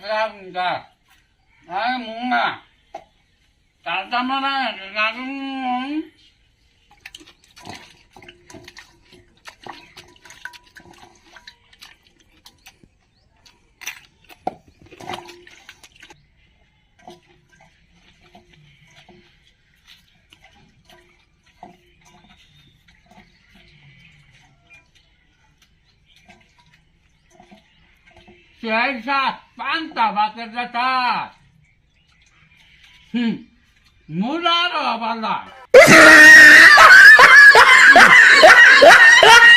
对吧？你讲，哎，木嘛，咱咱们呢，就那种。Hmm, murah loh bala.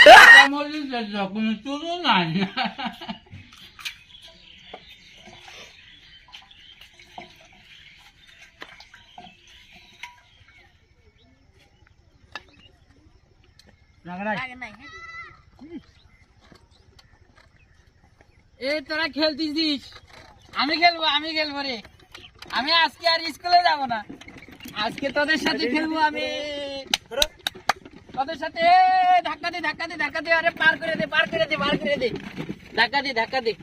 Kamu ini sejak punya turunan. লাগে নাই হ্যাঁ? এ তোরা খেলতেছিস আমি খেলব আমি খেলব রে। আমি আজকে আর স্কুলে যাব না। আজকে তোদের সাথে খেলব আমি। তোদের সাথে ধাক্কা দে ধাক্কা দে ধাক্কা দে আরে পার করে দে পার করে দে পার করে দে। ধাক্কা দে ধাক্কা দে।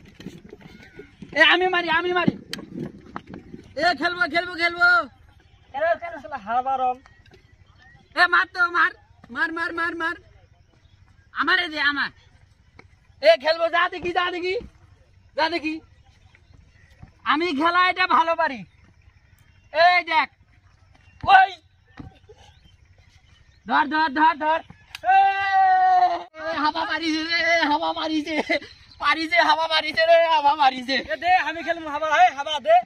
এ আমি মারি আমি মারি। এ খেলব খেলব খেলব। এ মার তো মার মার মার মার মার। আমারে দে আমার এ খেলব যা দেখি যা দেখি। যা দেখি আমি খেলা এটা ভালো পারি। এই দেখ। ওই। ধর ধর ধর ধর। এ, হাওয়া মারিছে রে হাওয়া মারিছে। মারিছে হাওয়া মারিছে রে হাওয়া মারিছে। দে আমি খেলব হাবা হে হাবা দে।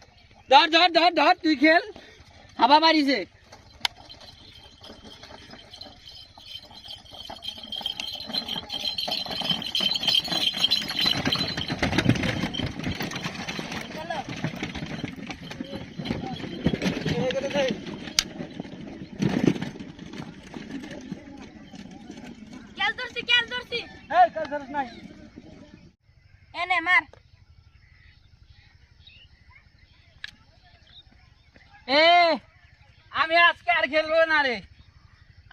ধর ধর ধর ধর তুই খেল। হাওয়া মারিছে। এনে মার। এ আমি আজকে আর খেলব না রে।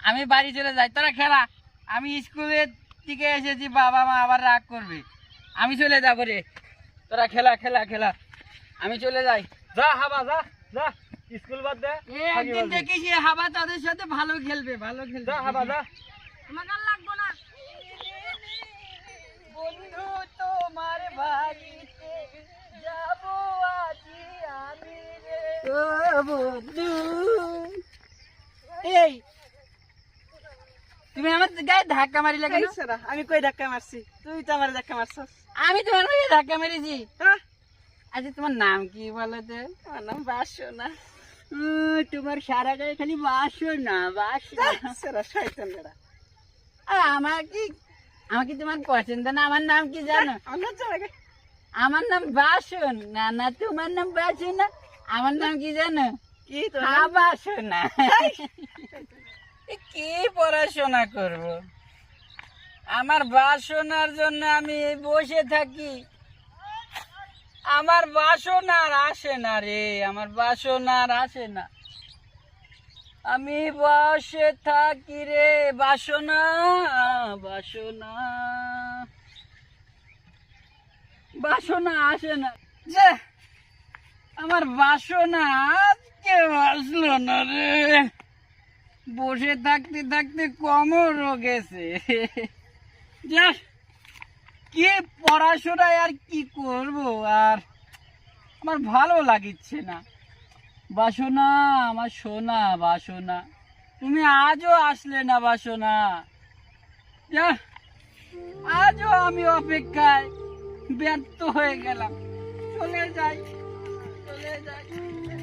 আমি বাড়ি চলে যাই। তোরা খেলা। আমি স্কুলের থেকে এসেছি বাবা মা আবার রাগ করবে। আমি চলে যাব রে। তোরা খেলা খেলা খেলা। আমি চলে যাই। যা হাবা যা যা। স্কুল বাদ দে। একদিন দেখিস এ হাবা তাদের সাথে ভালো খেলবে ভালো খেলবে। যা হাবা যা। তোমাকে আর লাগবো না। বন্ধু তোমার বাড়িতে যাব আজি আমি রে। ও বন্ধু। এই তুমি আমার গায়ে ধাক্কা মারিলে কেন? আমি কই ধাক্কা মারছি? তুই তো আমার ধাক্কা মারছস। আমি তোমার গায়ে ধাক্কা মেরেছি। হ্যাঁ। আচ্ছা তোমার নাম কি বলো তো? আমার নাম বাসো না তোমার সারা গায়ে খালি বাসো না বাসো না সেরা শয়তান বেড়া। আর আমার কি আমার কি তোমার পছন্দ না আমার নাম কি জানো? আমার নাম বাসন। না না তোমার নাম বাসন। না আমার নাম কি জানো? কি তো বাসনা কি পড়াশোনা করব? আমার বাসনার জন্য আমি বসে থাকি। আমার বাসনার আসে না রে আমার বাসনার আসে না। আমি বসে থাকি রে, বাসনা বাসনা। বাসনা আসে না। যে, আমার বাসনা আজকে আসলো না রে। বসে থাকতে থাকতে কমরও গেছে। যা কি পড়াশোনায় আর কি করব আর? আমার ভালো লাগিচ্ছে না। বাসনা, আমার সোনা, বাসনা। তুমি আজও আসলে না বাসনা। আজও আমি অপেক্ষায় ব্যর্থ হয়ে গেলাম। চলে যাই চলে যাই।